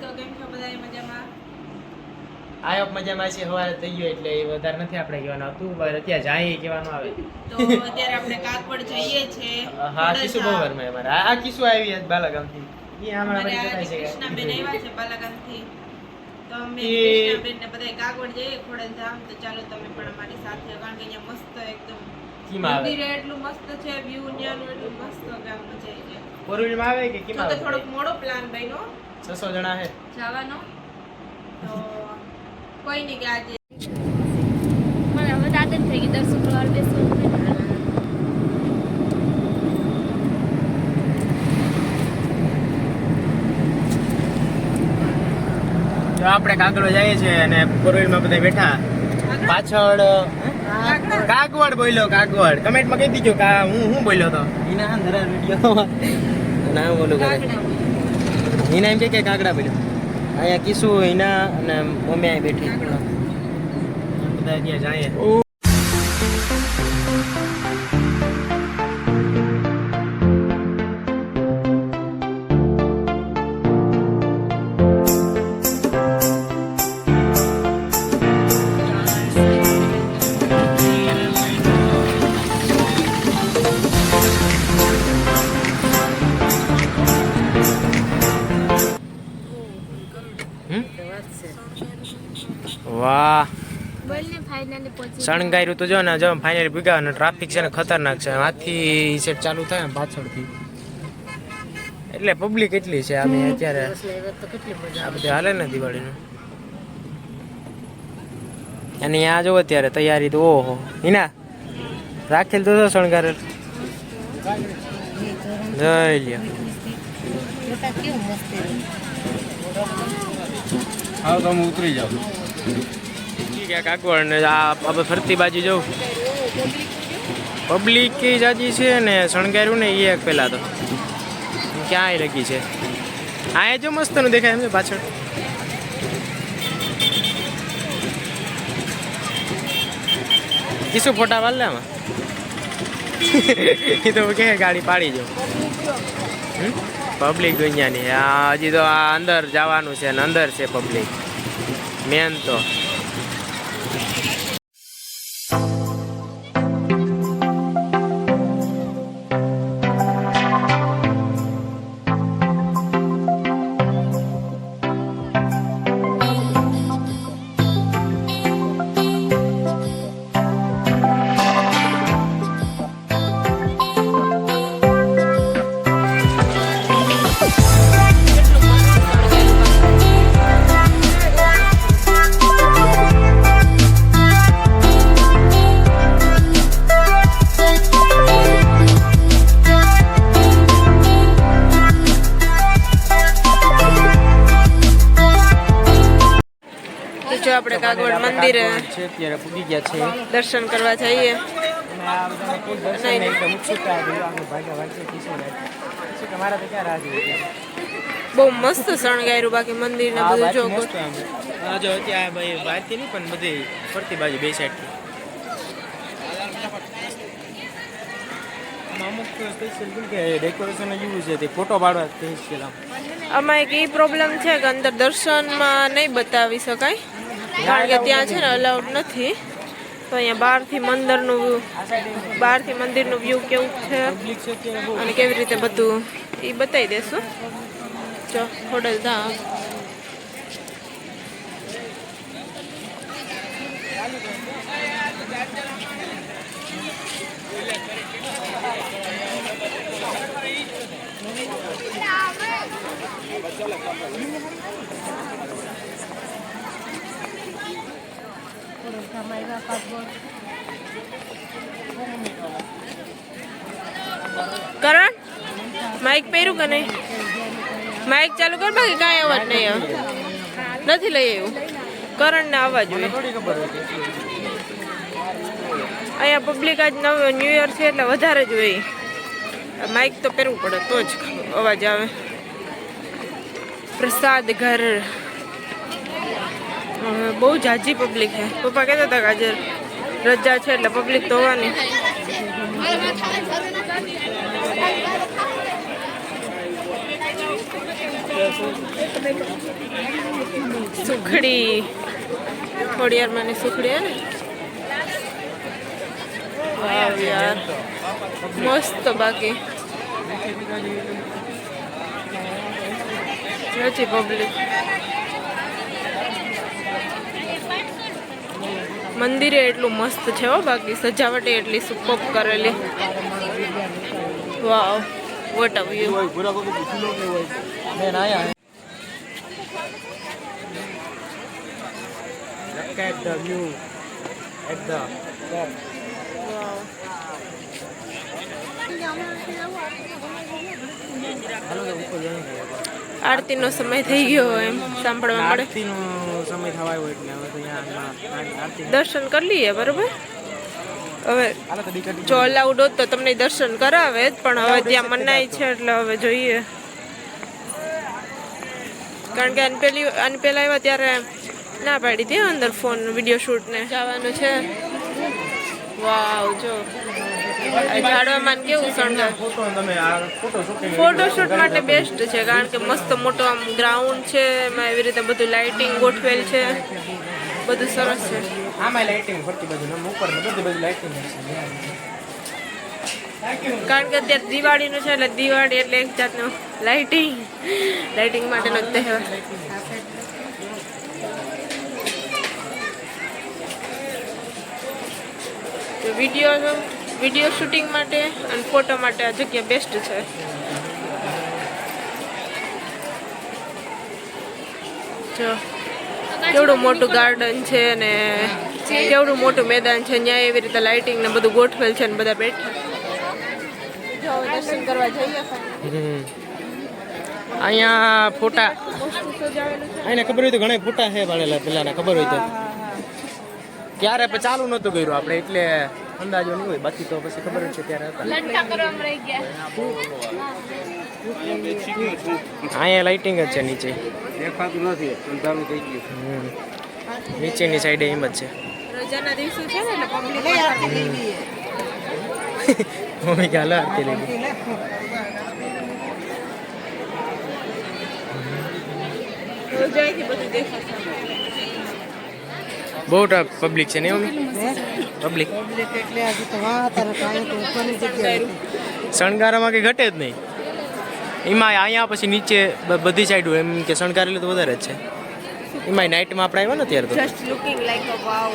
તો કેમ છો બધા મજામાં? આયોપ મજામાં છે. હવારે થઈ ગયો એટલે વધારે નથી આપણે કહેવાનું. આવતું પણ અત્યારે જાય કહેવાનું આવે. તો અત્યારે આપણે કાકવડ જઈએ છે. હા કિસુ બહુ વરમાં અમારે. આ કિશુ આવી આજ બાલાગામથી. ઈ આમાં અમારે અમારી છે કૃષ્ણાબેન આવ્યા છે બાલાગામથી. તો અમે એ- કૃષ્ણાબેન ને બધા કાકવડ જઈએ ખોડલધામ. તો ચાલો તમે પણ અમારી સાથે કારણ કે અહીંયા મસ્ત એકદમ મંદિર એટલું મસ્ત છે વ્યૂ ન્યાનું એટલું મસ્ત ગામ મજા આવી જાય ફોર આવે કે કીમાં તો થોડોક મોડો પ્લાન બન્યો. છસો જણા હે. જવાનો? તો કોઈ નહીં કે આજે. મને હવે તો થઈ ગઈ દર શુક્રવાર બેસવાનું તો આપણે કાગડો જઈએ છીએ અને ફોર વ્હીલમાં બધા બેઠા. પાછળ કાગવડ બોલ્યો કાગવડ. કમેન્ટમાં કહી દીજો કા હું હું બોલ્યો તો? એના અંદર વીડિયો. ના બોલું કાગડા. એના એમ કે કે કાગડા પડ્યો. અહીંયા કિસુ એના અને મમ્મી અહીં બેઠી. બધા ત્યાં જાય. શણગાર્યું તો જો ને જો ફાઇનલી ભૂગ્યા અને ટ્રાફિક છે ને ખતરનાક છે. આથી સેટ ચાલુ થાય ને પાછળથી. એટલે પબ્લિક એટલી છે અમે અત્યારે. આ બધી હાલે ને દિવાળીનું. અને અહીંયા જો અત્યારે તૈયારી તો ઓહો. હિના રાખેલ તો શણગારેલ. જય લ્યો. હા તો હું ઉતરી જાઉં ક્યાંક આગળ ને આ ફરતી બાજુ જવું. પબ્લિક એ જાજી છે ને શણગાર્યું ને એ એક પેલા તો. ક્યાંય લગી છે? આ જો મસ્તનું દેખાય એમ પાછળ. કિસુ ફોટા વાળ લે આમાં. એ તો કે ગાડી પાડી જો પબ્લિક દુનિયાની. હજી તો આ અંદર જવાનું છે ને અંદર છે પબ્લિક મેન તો. Thank you. તો ક્યાં રાહ જોઈ છે? બહુ મસ્ત શણગાર્યું બાકી મંદિર ને આ બધું જો બાજુ મસ્ત આમ. આ જો ત્યાં ભાઈ બહારથી નહીં પણ બધી ફરતી બાજુ બે સાઈડથી. આમાં અમુક સ્પેશિયલ કેમ કે ડેકોરેશન જ એવું છે તે ફોટો પાડવા સ્પેશિયલ આમ આમાં એક એ પ્રોબ્લેમ છે કે અંદર દર્શનમાં નહીં બતાવી શકાય. કારણ કે ત્યાં છે ને અલાઉડ નથી. તો અહીંયા બહારથી મંદિરનું બહારથી મંદિરનું વ્યૂ કેવું છે અને કેવી રીતે બધું એ બતાવી દેશું. જો ખોડલ ધામ કરણ? માઇક પહેર્યું કે નહીં? માઇક ચાલુ કર બાકી કાંઈ અવાજ નહીં નથી લઈ આવ્યું. કરણને જોઈએ. હોય અહીંયા પબ્લિક આજ નવ ન્યૂ યર છે એટલે વધારે જ હોય. માઇક તો પહેરવું પડે, તો જ અવાજ આવે. પ્રસાદ ઘર. બહુ જાજી પબ્લિક છે. પપ્પા કહેતા હતા કે આજે રજા છે એટલે પબ્લિક તો સુખડી. ખોડિયારમાં ની સુખડી હે ને? વાવ યાર. મસ્ત બાકી. નથી પબ્લિક મંદિરે એટલું મસ્ત છે હો બાકી સજાવટે એટલી સુપર કરેલી વાવ વોટ અ વ્યૂ બેન આયા Look at the view at the top. હાલો તો ઉપર જઈએ. આરતીનો સમય થઈ ગયો એમ સાંભળવા મળે. આરતીનો સમય થવા આવ્યો એટલે હવે તો આરતી દર્શન કરી લઈએ બરોબર? હવે જો અલાઉડ હોત તો તમને દર્શન કરાવે જ પણ હવે ત્યાં મનાય છે એટલે હવે જોઈએ. કારણ કે આની પેલી આની પેલા આવ્યા ત્યારે ના પાડી હતી અંદર ફોન વીડિયો શૂટ ને. જવાનું છે. વાવ જો. ઝાડવામાં કેવું શણગાર? ફોટોશૂટ માટે બેસ્ટ છે કારણ કે મસ્ત મોટો આમ ગ્રાઉન્ડ છે એમાં એવી રીતે બધું લાઇટિંગ ગોઠવેલ છે. બધું સરસ છે. આમાં લાઇટિંગ ફરતી બાજુ ઉપર બધી બધી લાઇટિંગ કારણ કે અત્યારે દિવાળીનું છે એટલે દિવાળી એટલે એક જાતનું લાઇટિંગ લાઇટિંગ માટેનો તહેવાર. તો વીડિયો વીડિયો શૂટિંગ માટે અને ફોટો માટે આ જગ્યા બેસ્ટ છે. જો કેવડું મોટું ગાર્ડન છે ને કેવડું મોટું મેદાન છે ત્યાં એવી રીતે લાઇટિંગ ને બધું ગોઠવેલ છે ને બધા બેઠા. દર્શન કરવા જઈએ અહીંયા ફોટા અહીંયા ખબર હોય તો ઘણા ફોટા છે પાડેલા પેલાના ખબર હોય તો. ક્યારે ચાલુ નહોતું કર્યું આપણે એટલે અંદાજો નહીં હોય બાકી તો પછી ખબર જ છે ત્યારે હતા લંકા કરવામાં રહી ગયા અહીંયા લાઇટિંગ જ છે નીચે દેખાતું નથી અંધારું થઈ ગયું હમ. નીચેની સાઈડે એમ જ છે રજાના દિવસો છે ને એટલે પબ્લિક મમ્મી કે હાલો આરતી લઈ ગઈ. રજાએથી બધું દેખાશે બહુ પબ્લિક છે ને મમ્મી પબ્લિક શણગારામાં કંઈ ઘટે જ નહીં. એમાં અહીંયા પછી નીચે બધી સાઈડ એમ કે શણગારેલું તો વધારે જ છે. એમાં નાઇટમાં આપણે આવ્યા ને ત્યારે તો. Just looking like a wow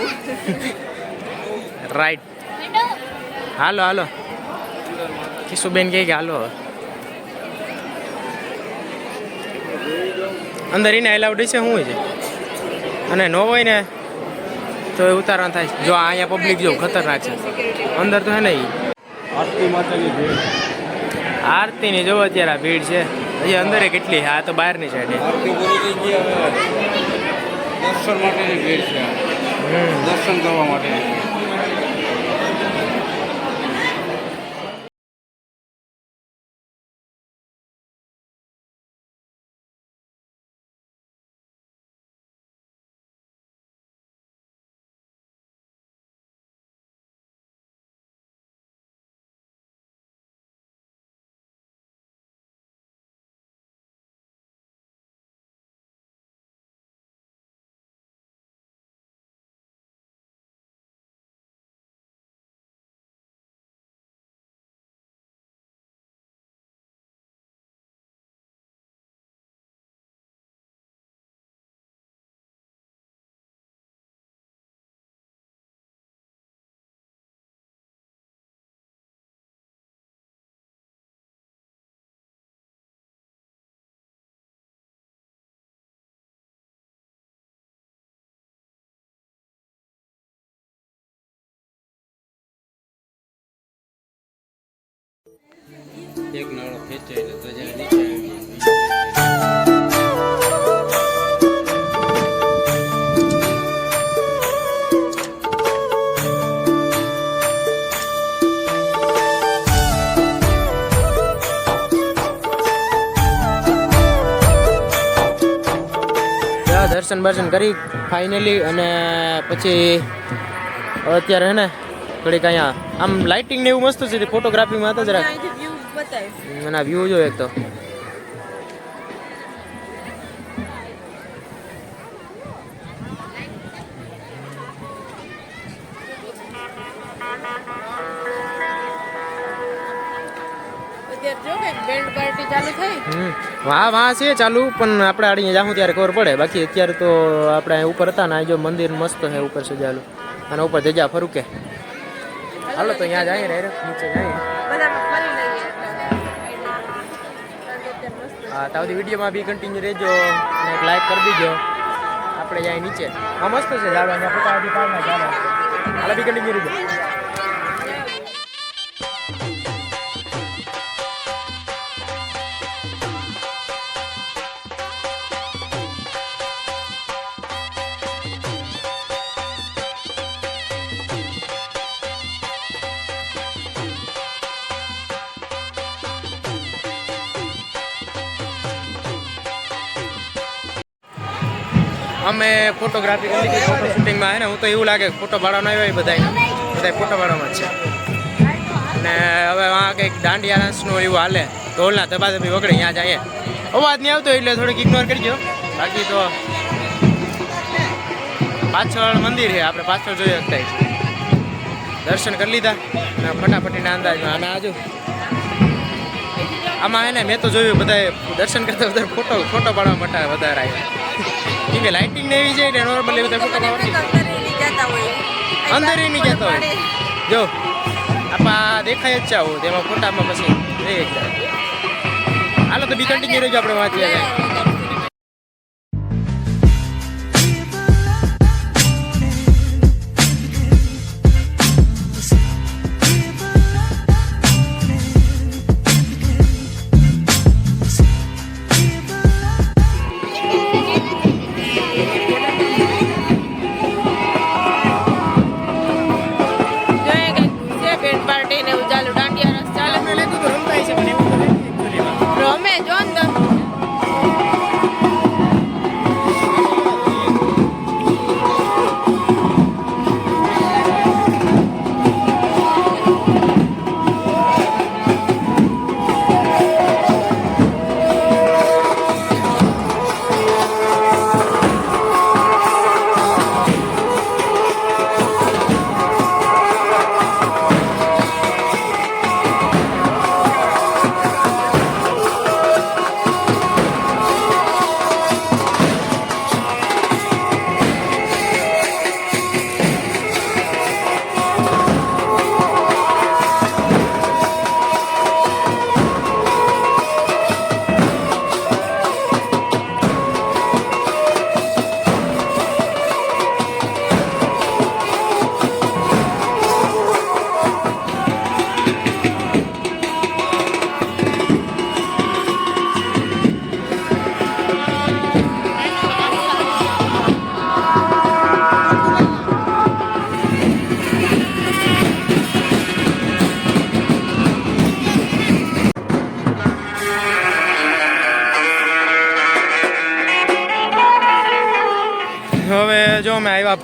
right હાલો હાલો. કિશુબેન કહે કે હાલો. હવે અંદર એને એલાઉડ છે શું હોય છે? અને નો હોય ને? તો એ ઉતારણ થાય જો અહીંયા પબ્લિક જો ખતરનાક છે. અંદર તો હે નહીં આરતી ભીડ. આરતીની જો અત્યારે આ ભીડ છે. હજી અંદર કેટલી છે? આ તો બહારની સાઈડે દર્શન માટેની ભીડ છે. દર્શન કરવા માટેની એક નળો ખેંચે એટલે ધજા નીચે દર્શન બર્શન કરી ફાઇનલી અને પછી અત્યારે હે ને થોડીક અહીંયા આમ લાઇટિંગ ને એવું મસ્ત છે ફોટોગ્રાફીમાં હતા જરાક એના વ્યૂ જો એક તો વાહ વાહ છે ચાલુ પણ આપણે આડીને જાઉં ત્યારે ખબર પડે બાકી અત્યારે તો આપણે ઉપર હતા ને જો મંદિર મસ્ત છે ઉપર સજાયેલું અને ઉપર જજા ફરુકે હાલો તો અહીંયા જાય રે નીચે એટલે હા તો બધી વિડીયોમાં બી કન્ટિન્યુ રહેજો અને એક લાઈક કરી દીજો. આપણે જાય નીચે. આ મસ્ત છે ઝાડવા ફોટા બધી પાડના ઝાડવા. હાલો બી કન્ટિન્યુ રહેજો. અમે ફોટોગ્રાફી કરી લીધી ફોટો શૂટિંગમાં હે ને, હું તો એવું લાગે ફોટો પાડવાનો આવ્યો બધા બધા ફોટો પાડવામાં છે. ને હવે વાં કંઈક દાંડિયા ડાન્સનું એવું હાલે. ઢોલના ધબાધબી વગડે ત્યાં જાય. અવાજ નહીં આવતો એટલે થોડીક ઇગ્નોર કરજો બાકી તો પાછળ મંદિર છે, આપણે પાછળ જોઈ શકતા છીએ. દર્શન કરી લીધા. અને ફટાફટીના અંદાજમાં અને આજુ આમાં હે ને, મેં તો જોયું બધા દર્શન કરતા વધારે ફોટો ફોટો પાડવા માટે વધારે આવ્યા. કેમ કે લાઇટિંગ ને એવી છે નોર્મલી ફોટો પાડવા અંદર એની જતો હોય. જો આપા દેખાય જ છે આવું તેમાં ફોટામાં પછી. હાલો તો બી કન્ટિન્યુ રહેજો આપણે વાંચીએ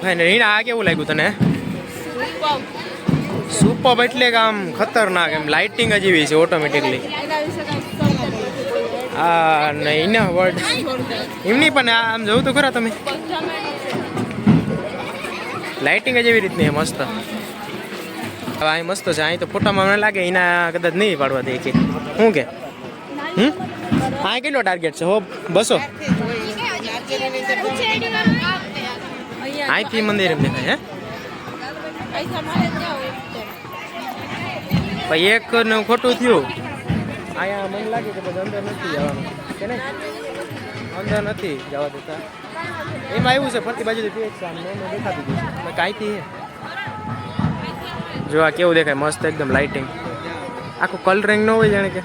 ફાઇનલ હિના આ કેવું લાગ્યું તને? સુપર એટલે કે આમ ખતરનાક, એમ લાઇટિંગ જ એવી છે ઓટોમેટિકલી હા ને એના વર્ડ એમની પણ આમ જોવું તો ખરા તમે? લાઇટિંગ જ એવી રીતની મસ્ત. હવે અહીં મસ્ત છે, અહીં તો ફોટામાં મને લાગે એના કદાચ નહીં પાડવા દે કે. શું કે? હમ? અહીં કેટલો ટાર્ગેટ છે? હો, બસો? અહીંથી મંદિર એમ દેખાય હે. પછી એક ને ખોટું થયું. અહીંયા મને લાગે કે બધા અંદર નથી જવાનું. કે નહીં? અંદર નથી જવા દેતા. એમાં આવ્યું છે ફરતી બાજુ પીએચ છે આમ મેં દેખાતું હતું કાંઈથી હે. જો આ કેવું દેખાય મસ્ત એકદમ લાઇટિંગ આખું કલરિંગ ન હોય જાણે કે.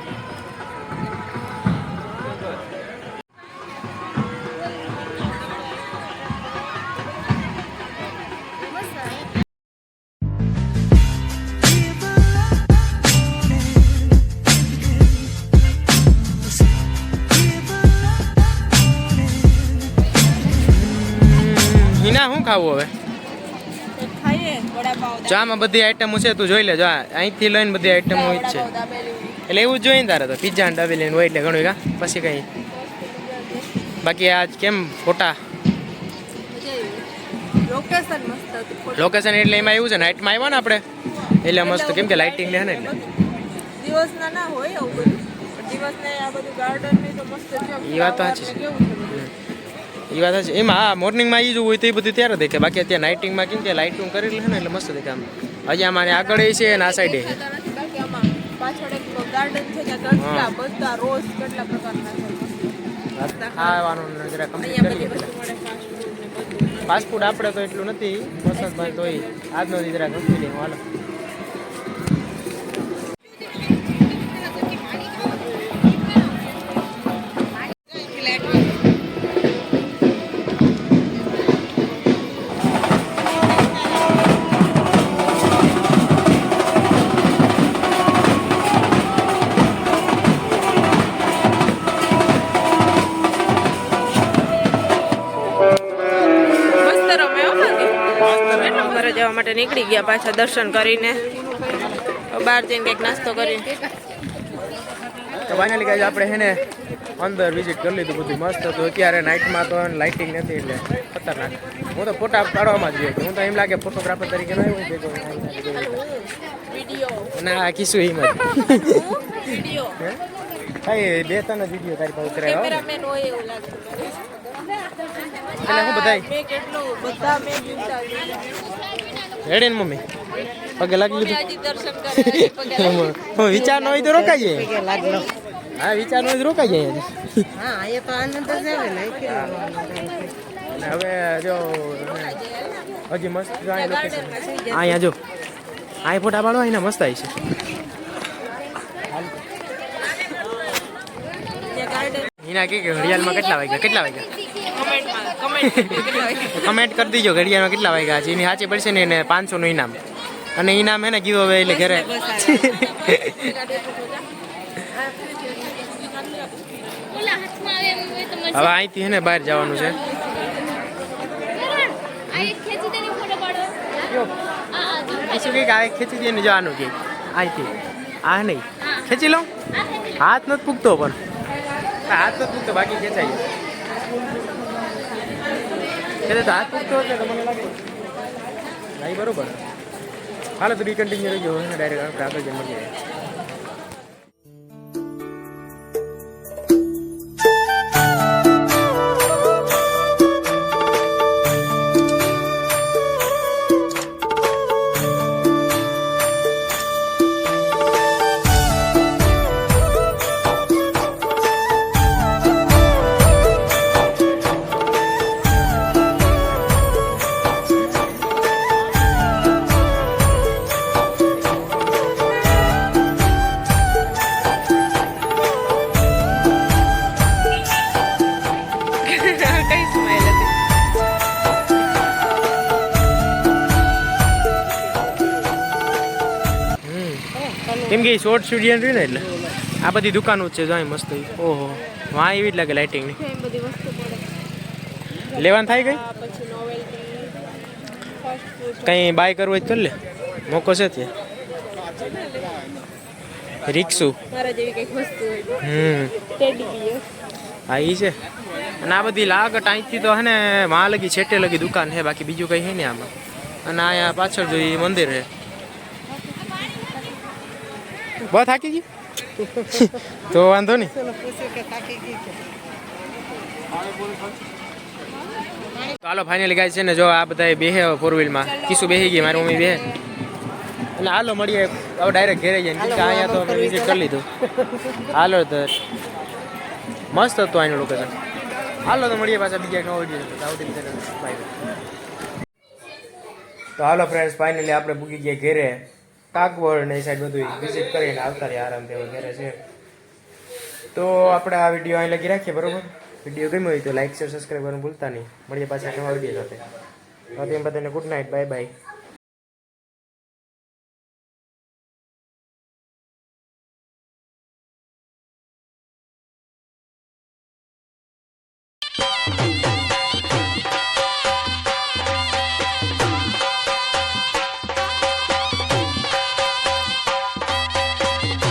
ખાવું હવે. જો આમાં બધી આઈટમો છે તું જોઈ લે જો અહીંથી લઈને બધી આઈટમો હોય છે. એટલે એવું જ જોઈએ તારે તો પીઝા અને ડબેલી હોય એટલે ઘણું કા? પછી કઈ. બાકી આજ કેમ ફોટા? લોકેશન એટલે એમાં એવું છે નાઇટમાં આવ્યા ને આપણે? એટલે મસ્ત કેમ કે લાઇટિંગ લે ને એટલે. દિવસના ના હોય આવું બધું. પણ આ બધું ગાર્ડન ને તો મસ્ત છે ઈ વાત તો સાચી છે. એ વાત છે એમાં હા મોર્નિંગમાં એ જ હોય તો એ બધું ત્યારે દેખે. બાકી અત્યારે નાઇટિંગમાં કેમ કે લાઇટિંગ કરી છે ને એટલે મસ્ત દેખે આમ. હજી અમારે આગળ છે અને આ સાઈડે આમાં ખાવાનું જરા ફાસ્ટ ફૂડ આપણે તો એટલું નથી. વરસાદભાઈ તો આજનો દી જરા કમ્પ્લીટ લઈએ હાલો. નીકળી ગયા પાછા દર્શન કરીને. બહાર જઈને કંઈક નાસ્તો કરીને તો ફાઇનલી ગાઈઝ આપણે હે ને અંદર વિઝિટ કરી લીધું બધું મસ્ત. હતું અત્યારે નાઇટમાં તો લાઇટિંગ નથી એટલે ખતરનાક. હું તો ફોટા પાડવામાં જ ગયો હું તો એમ લાગે ફોટોગ્રાફર તરીકે ન આવ્યો ના કીશું એમ જ. બે ત્રણ જ વીડિયો તારી પાસે ઉતરાય એટલે હું બધાય રેડી ને મમ્મી. પગે લાગી લીધું? વિચાર ન હોય તો રોકાઈ જાય હા વિચાર નો હોય તો રોકાઈ જાય હા એ તો આનંદ જ આવે ને હવે જો હજી મસ્ત. અહીંયા જો આ ફોટા પાડો અહીંયા મસ્ત આવી છે. હિના એના કે ઘડિયાળમાં કેટલા વાગ્યા? કેટલા વાગ્યા? કમેન્ટમાં કમેન્ટ કરી દીજો ઘડિયાળમાં કેટલા વાગ્યા છે? એની સાચી પડશે ને એને પાંચસોનું ઇનામ. અને ઇનામ એને ને હવે એટલે ઘરે. હવે અહીંથી હે ને બહાર જવાનું છે. જો. શું કંઈક આ ખેંચી દે ને જવાનું કે અહીંથી. આ નહીં ખેંચી લઉં હાથ નથી પૂગતો પણ. હાથ નથી પૂગતો બાકી ખેંચાઈ જાય તો હાથ પૂગતો હશે તો મને લાગે નહીં બરોબર કે શોર્ટ સ્ટુડિયન રહ્યું ને એટલે. આ બધી દુકાનો જ છે જો મસ્ત. ઓહો વાં એવી જ લાગે લાઇટિંગની લેવાનું થાય કઈ? ફૂડ કંઈ બાય કરવું હોય તો લે. મોકો છે તે. રિક્ષુ. હમ. હા એ છે. અને આ બધી લાગટ અહીંથી તો હે ને માં લગી છેટે લગી દુકાન છે બાકી બીજું કંઈ છે ને આમાં. અને અહીંયા પાછળ જોઈએ મંદિર છે. બહુ થાકી ગઈ? તો વાંધો નહીં. તો હાલો ફાઇનલી ગાય છે ને જો આ બધા બેહે ફોર વ્હીલમાં કીશું બેસી ગઈ મારી મમ્મી બેહે. એટલે હાલો મળીએ. હવે ડાયરેક્ટ ઘરે જઈએ અહીંયા તો અમે વિઝિટ કરી લીધું. હાલો તો મસ્ત હતું અહીંનું લોકેશન હાલો તો મળીએ પાછા બીજા નવો વીડિયો તો હાલો ફ્રેન્ડ્સ ફાઇનલી આપણે પૂકી ગયા ઘરે. કાગવડ ને એ સાઈડ બધું વિઝિટ કરીને આવતા રહ્યા આરામથી વગેરે છે. તો આપણે આ વીડિયો અહીં લગી રાખીએ, બરોબર? વીડિયો ગમ્યો હોય તો લાઈક શેર સબસ્ક્રાઈબ કરવાનું ભૂલતા નહીં. મળીએ પાછા નવા વીડિયો સાથે. તો તેમ બધાને ગુડ નાઇટ બાય બાય